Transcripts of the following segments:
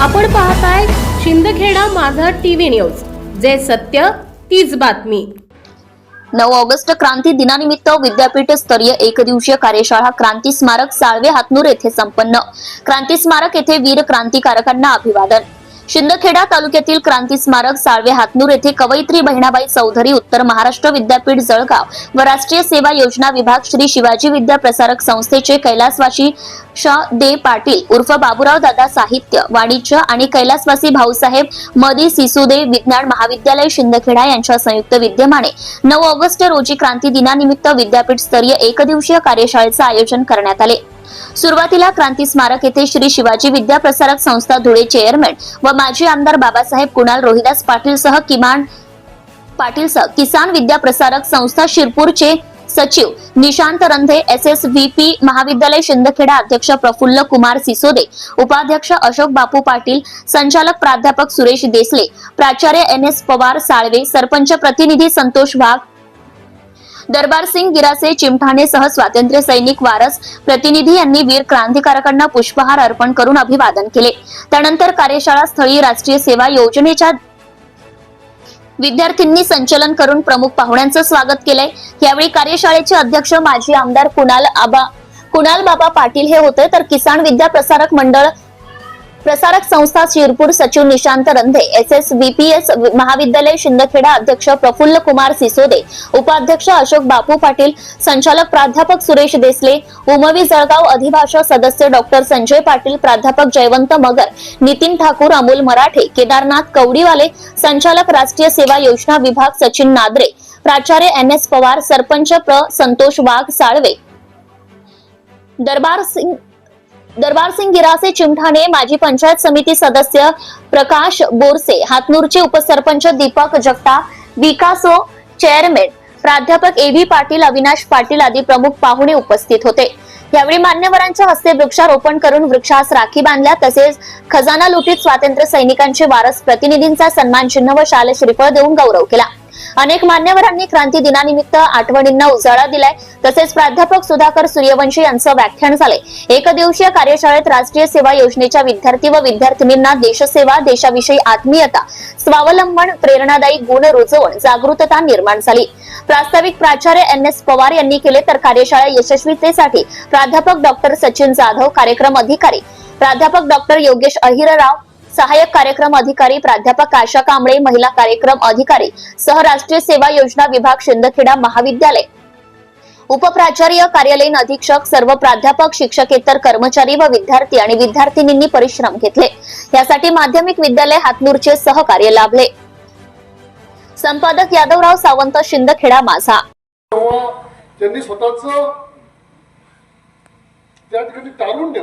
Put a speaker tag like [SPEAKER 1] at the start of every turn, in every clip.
[SPEAKER 1] आपण पाहताय शिंदखेडा माझा टीव्ही न्यूज. जे सत्य तीच बातमी.
[SPEAKER 2] नऊ ऑगस्ट क्रांती दिनानिमित्त विद्यापीठ स्तरीय एक दिवसीय कार्यशाळा क्रांती स्मारक साळवे हातनूर येथे संपन्न. क्रांती स्मारक येथे वीर क्रांतिकारकांना अभिवादन. शिंदखेडा तालुक्यातील क्रांती स्मारक साळवे हातनूर येथे कवयित्री बहिणाबाई चौधरी उत्तर महाराष्ट्र विद्यापीठ जळगाव व राष्ट्रीय सेवा योजना विभाग श्री शिवाजी विद्या प्रसारक संस्थेचे कैलासवासी श दे पाटील उर्फ बाबुराव दादा साहित्य वाणिज्य आणि कैलासवासी भाऊसाहेब मदी सिसुदे विज्ञान महाविद्यालय शिंदखेडा यांच्या संयुक्त विद्यमाने नऊ ऑगस्ट रोजी क्रांती दिनानिमित्त विद्यापीठ स्तरीय एकदिवसीय कार्यशाळेचे आयोजन करण्यात आले. सुरुवातीला क्रांती स्मारक येथे श्री शिवाजी विद्या प्रसारक संस्था धुळे चेअरमॅन व माजी आमदार बाबासाहेब कुणाल रोहिदास पाटील सह किमान पाटील सह किसान विद्या प्रसारक संस्था शिरपूरचे सचिव Nishant Randhe S S V P महाविद्यालय शिंदखेडा अध्यक्ष प्रफुल्ल कुमार सिसोदे उपाध्यक्ष अशोक बापू पाटील संचालक प्राध्यापक सुरेश देसले प्राचार्य एन एस पवार साळवे सरपंच प्रतिनिधी संतोष वाघ दरबार सिंग गिरासे चिमठाणे सह स्वातंत्र्य सैनिक वारस प्रतिनिधी यांनी वीर क्रांतिकारकांना पुष्पहार अर्पण करून अभिवादन केले. त्यानंतर कार्यशाळा स्थळी राष्ट्रीय सेवा योजनेच्या विद्यार्थ्यांनी संचलन करून प्रमुख पाहुण्यांचं स्वागत केलंय. यावेळी कार्यशाळेचे अध्यक्ष माजी आमदार कुणाल आबा कुणाल बाबा पाटील हे होते. तर किसान विद्या प्रसारक मंडळ प्रसारक संस्था शिरपूर सचिव Nishant Randhe S S BPS महाविद्यालय शिंदखेडा अध्यक्ष प्रफुल्ल कुमार सिसोदे उपाध्यक्ष अशोक बापू पाटील संचालक प्राध्यापक सुरेश देसले उमवी जळगाव अधिभाषक सदस्य डॉक्टर संजय पाटील प्राध्यापक जयवंत मगर नितीन ठाकूर अमोल मराठे केदारनाथ कवडीवाले संचालक राष्ट्रीय सेवा योजना विभाग सचिन नादरे प्राचार्य एन एस पवार सरपंच प्र संतोष वाघ साळवे. दरबार सिंग दरबार सिंग गिरासे चिमठाणे माजी पंचायत समिती सदस्य प्रकाश बोरसे हातनूरचे उपसरपंच दीपक जगताप विकासो चेअरमॅन प्राध्यापक ए व्ही पाटील अविनाश पाटील आदी प्रमुख पाहुणे उपस्थित होते. यावेळी मान्यवरांच्या हस्ते वृक्षारोपण करून वृक्षास राखी बांधल्या तसेच खजाना लुटीत स्वातंत्र्य सैनिकांचे वारस प्रतिनिधींचा सन्मान चिन्ह व शाल श्रीफळ देऊन गौरव केला. अनेक मान्यवरांनी क्रांती दिनानिमित्त आठवणींना उजाळा दिलाय. तसेच प्राध्यापक सुधाकर सूर्यवंशी यांचं व्याख्यान झाले एक दिवसीय कार्यशाळेत राष्ट्रीय सेवा योजनेच्या विद्यार्थी व विद्यार्थिनींना देशसेवा देशाविषयी आत्मीयता स्वावलंबन प्रेरणादायी गुण रुजवून जागृतता निर्माण झाली. प्रास्ताविक प्राचार्य एन एस पवार यांनी केले तर कार्यशाळा यशस्वीतेसाठी प्राध्यापक डॉक्टर सचिन जाधव कार्यक्रम अधिकारी प्राध्यापक डॉक्टर योगेश अहिरराव सहाय्यक कार्यक्रम अधिकारी प्राध्यापक आशा कांबळे महिला कार्यक्रम अधिकारी सह राष्ट्रीय सेवा योजना विभाग शिंदखेडा महाविद्यालय. उपप्राचार्य कार्यालयीन अधीक्षक सर्व प्राध्यापक शिक्षकेतर कर्मचारी व विद्यार्थी आणि विद्यार्थिनींनी परिश्रम घेतले. यासाठी माध्यमिक विद्यालय हातनूरचे सहकार्य लाभले. संपादक यादवराव सावंत शिंदखेडा माझा.
[SPEAKER 3] त्यांनी स्वतःच त्या ठिकाणी तारुण्य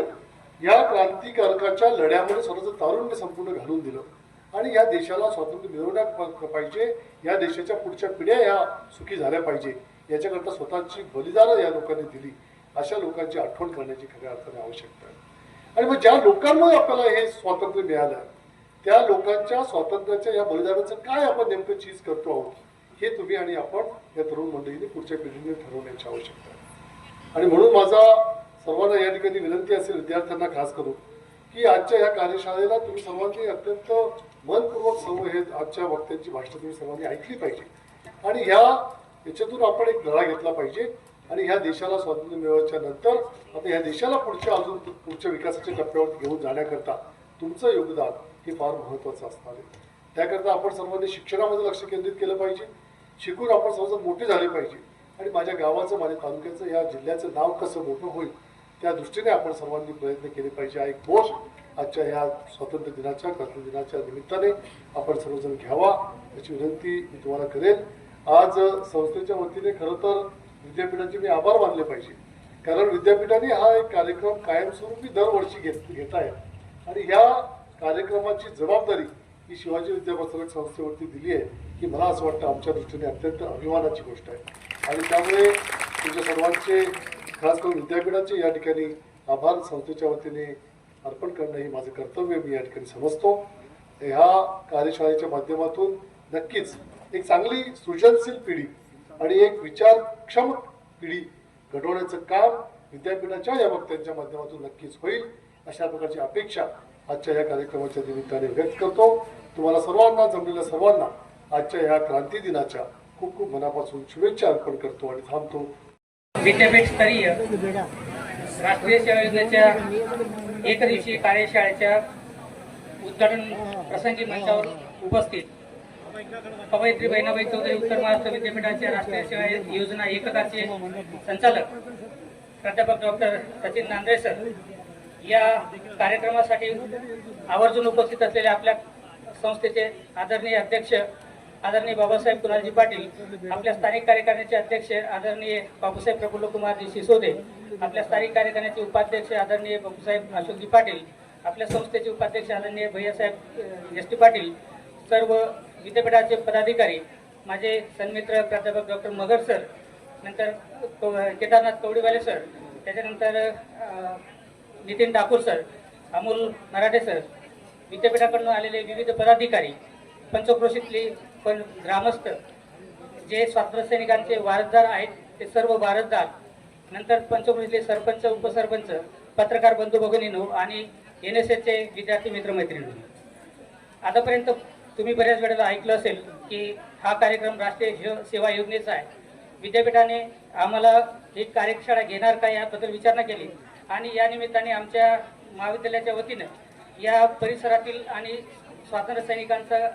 [SPEAKER 3] या क्रांतिकारकाच्या लढ्यामध्ये स्वतःचं तारुण्य संपूर्ण घालून दिलं. आणि या देशाला स्वातंत्र्य मिळवण्यात प- पाहिजे. या देशाच्या पुढच्या पिढ्या या सुखी झाल्या पाहिजे. याच्याकरता स्वतःची बलिदानं या लोकांनी दिली. अशा लोकांची आठवण करण्याची खऱ्या अर्थाने आवश्यकता आहे. आणि मग ज्या लोकांमुळे आपल्याला हे स्वातंत्र्य मिळालं त्या लोकांच्या स्वातंत्र्याच्या या बलिदानाचं काय आपण नेमकं चीज करतो आहोत हे तुम्ही आणि आपण या तरुण मंडळीने पुढच्या पिढीने ठरवण्याची आवश्यकता आहे. आणि म्हणून माझा सर्वांना या ठिकाणी विनंती असेल विद्यार्थ्यांना खास करून की आजच्या या कार्यशाळेला तुम्ही सर्वांनी अत्यंत मनपूर्वक सर्व हे आजच्या वक्त्यांची भाषा तुम्ही सर्वांनी ऐकली पाहिजे. आणि ह्या याच्यातून आपण एक धडा घेतला पाहिजे. आणि ह्या देशाला स्वातंत्र्य मिळवायच्या नंतर आता ह्या देशाला पुढच्या अजून पुढच्या विकासाच्या टप्प्यावर घेऊन जाण्याकरता तुमचं योगदान हे फार महत्त्वाचं असणार आहे. त्याकरता आपण सर्वांनी शिक्षणामध्ये लक्ष केंद्रित केलं पाहिजे. शिकून आपण सर्वजण मोठे झाले पाहिजे. आणि माझ्या गावाचं माझ्या तालुक्याचं या जिल्ह्याचं नाव कसं मोठं होईल त्या दृष्टीने आपण सर्वांनी प्रयत्न केले पाहिजे. हा एक बोध आजच्या ह्या स्वातंत्र्य दिनाच्या क्रांती दिनाच्या निमित्ताने आपण सर्वजण घ्यावा याची विनंती मी तुम्हाला करेन आज संस्थेच्या वतीने खरं तर विद्यापीठाचे मी आभार मानले पाहिजे. कारण विद्यापीठाने हा एक कार्यक्रम कायमस्वरूपी दरवर्षी घेत घेत आहे. आणि ह्या कार्यक्रमाची जबाबदारी ही शिवाजी विद्याप्रसारक संस्थेवरती दिली आहे की मला असं वाटतं आमच्या दृष्टीने अत्यंत अभिमानाची गोष्ट आहे. आणि त्यामुळे तुमच्या सर्वांचे खास करून विद्यापीठाचे या ठिकाणी आभार संस्थेच्या वतीने अर्पण करणं हे माझं कर्तव्य मी या ठिकाणी समजतो. ह्या कार्यशाळेच्या माध्यमातून नक्कीच एक चांगली सृजनशील पिढी आणि एक विचारक्षम पिढी घडवण्याचं काम विद्यापीठाच्या या वक्त्यांच्या माध्यमातून नक्कीच होईल अशा प्रकारची अपेक्षा आजच्या या कार्यक्रमाच्या निमित्ताने व्यक्त करतो. तुम्हाला सर्वांना जमलेल्या सर्वांना आजच्या या क्रांती दिनाच्या खूप खूप मनापासून शुभेच्छा अर्पण करतो आणि थांबतो.
[SPEAKER 4] विद्यापीठ स्तरीय राष्ट्रीय सेवा योजनेच्या एक दिवशी कार्यशाळेच्या उद्घाटन प्रसंगी मंचावर उपस्थित कवयित्री बहिणाबाई चौधरी उत्तर महाराष्ट्र विद्यापीठाच्या राष्ट्रीय सेवा योजना एककाचे संचालक प्राध्यापक डॉक्टर सचिन नांद्रे सर या कार्यक्रमासाठी आवर्जून उपस्थित असलेले आपल्या संस्थेचे आदरणीय अध्यक्ष आदरणीय बाबासाहेब कुणालजी पाटील आपल्या स्थानिक कार्यकारिणीचे अध्यक्ष आदरणीय बाबूसाहेब प्रफुल्लकुमारजी सिसोदे आपल्या स्थानिक कार्यकारिणीचे उपाध्यक्ष आदरणीय बाबूसाहेब अशोकजी पाटील आपल्या संस्थेचे उपाध्यक्ष आदरणीय भैयासाहेब एस टी पाटील सर्व विद्यापीठाचे पदाधिकारी माझे सन्मित्र प्राध्यापक डॉक्टर मगर सर नंतर केदारनाथ कवडीवाले सर त्याच्यानंतर नितीन ठाकूर सर अमोल मराठे सर विद्यापीठाकडून आलेले विविध पदाधिकारी पंचक्रोशीतली पण ग्रामस्थ जे स्वातंत्र्य सैनिकांचे वारसदार आहेत ते सर्व वारसदार नंतर पंचक्रोशीतले सरपंच उपसरपंच पत्रकार बंधू भगिनीनो आणि एन एस एसचे विद्यार्थी मित्रमैत्रिणी आतापर्यंत तुम्ही बऱ्याच वेळेला ऐकलं असेल की हा कार्यक्रम राष्ट्रीय सेवा योजनेचा आहे. विद्यापीठाने आम्हाला ही कार्यशाळा घेणार का याबद्दल विचारणा केली आणि या निमित्ताने आमच्या महाविद्यालयाच्या वतीनं या परिसरातील आणि स्वातंत्र्य सैनिकांचा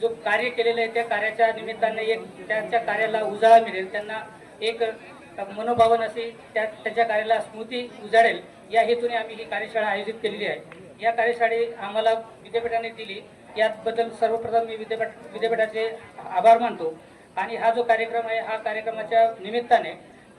[SPEAKER 4] जो कार्य केलेलं आहे त्या कार्याच्या निमित्ताने एक त्यांच्या कार्याला उजाळा मिळेल. त्यांना एक मनोभावन अशी त्या त्यांच्या कार्याला स्मृती उजाडेल या हेतूने आम्ही ही कार्यशाळा आयोजित केलेली आहे. या कार्यशाळे आम्हाला विद्यापीठाने दिली. याबद्दल सर्वप्रथम मी विद्यापीठ विद्यापीठाचे आभार मानतो. आणि हा जो कार्यक्रम आहे हा कार्यक्रमाच्या निमित्ताने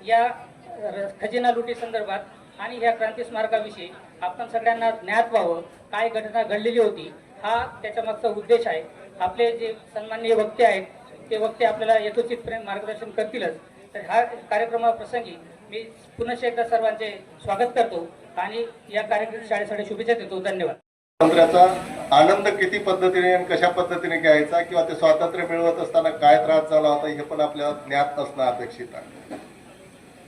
[SPEAKER 4] या र- खजिना लुटी संदर्भात आणि या क्रांती स्मारकाविषयी आपण सगळ्यांना ज्ञात व्हावं. काय घटना घडलेली होती हा त्याच्या मागचा उद्देश आहे. आपले जे सन्माननीय वक्ते आहेत ते वक्ते आपल्याला यथोचितपर्यंत मार्गदर्शन करतीलच. तर ह्या कार्यक्रमाप्रसंगी मी पुनश्च एकदा सर्वांचे स्वागत करतो आणि या कार्यशाळेसाठी शुभेच्छा देतो. धन्यवाद.
[SPEAKER 5] स्वातंत्र्याचा आनंद किती पद्धतीने आणि कशा पद्धतीने घ्यायचा किंवा ते स्वातंत्र्य मिळवत असताना काय त्रास झाला होता हे पण आपल्याला ज्ञात असणं अपेक्षित आहे.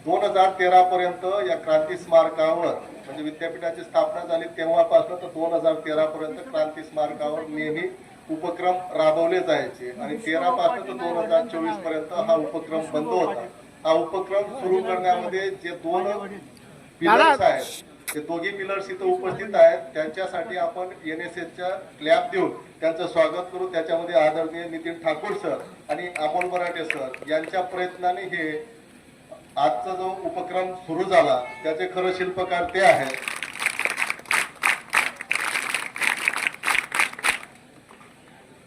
[SPEAKER 5] दोन हजार तेरा पर्यंत या क्रांती स्मारकावर म्हणजे विद्यापीठाची स्थापना झाली तेव्हापासून तर दोन हजार तेरा पर्यंत क्रांती स्मारकावर नेहमी उपक्रम राबवले जायचे. आणि तेरा पासून तर दोन हजार चोवीसपर्यंत हा उपक्रम बंद होता. हा उपक्रम सुरू करण्यामध्ये जे दोन पिलर्स आहेत ते दोघी पिलर्स इथं उपस्थित आहेत त्यांच्यासाठी आपण एन एस एसच्या क्लॅब देऊन त्यांचं स्वागत करू. त्याच्यामध्ये आदरणीय नितीन ठाकूर सर आणि अमोल मराठे सर यांच्या प्रयत्नाने हे आजचा जो उपक्रम सुरू झाला त्याचे खरं शिल्पकार ते आहेत.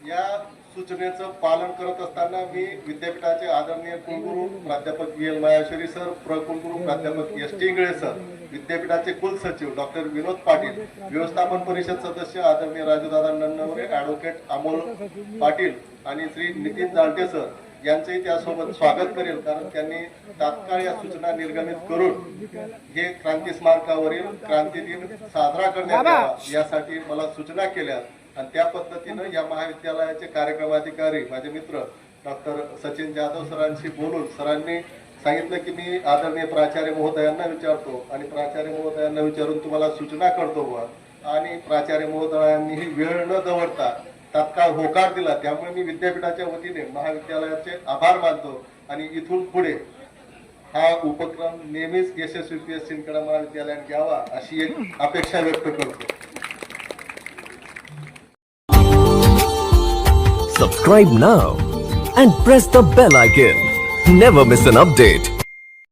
[SPEAKER 5] या सूचनेचं पालन करत असताना मी विद्यापीठाचे आदरणीय कुलगुरू प्राध्यापक एल मायाश्वरी सर प्रकुलगुरू प्राध्यापक एस टी इंगळे सर विद्यापीठाचे कुलसचिव डॉक्टर विनोद पाटील व्यवस्थापन परिषद सदस्य आदरणीय राजूदादा नन्नवरे ॲडव्होकेट अमोल पाटील आणि श्री नितीन जालटे सर यांचंही त्यासोबत स्वागत करेल कारण त्यांनी तात्काळ या सूचना निर्गमित करून हे क्रांती स्मारकावरील क्रांती दिन साजरा करण्यात यावा यासाठी मला सूचना केल्या. आणि त्या पद्धतीनं या महाविद्यालयाचे कार्यक्रमाधिकारी माझे मित्र डॉक्टर सचिन जाधव सरांशी बोलून सरांनी सांगितलं की मी आदरणीय प्राचार्य महोदयांना विचारतो आणि प्राचार्य महोदयांना विचारून तुम्हाला सूचना करतो बुवा. आणि प्राचार्य महोदयांनी वेळ न दवडता तात्काळ होकार दिला त्यामुळे मी विद्यापीठाच्या वतीने महाविद्यालयाचे आभार मानतो आणि इथून पुढे हा उपक्रम नेहमीच यशस्वी पी एस सिंदखेडा महाविद्यालयात घ्यावा अशी एक अपेक्षा व्यक्त करतो
[SPEAKER 6] Subscribe now and press the bell icon. Never miss an update.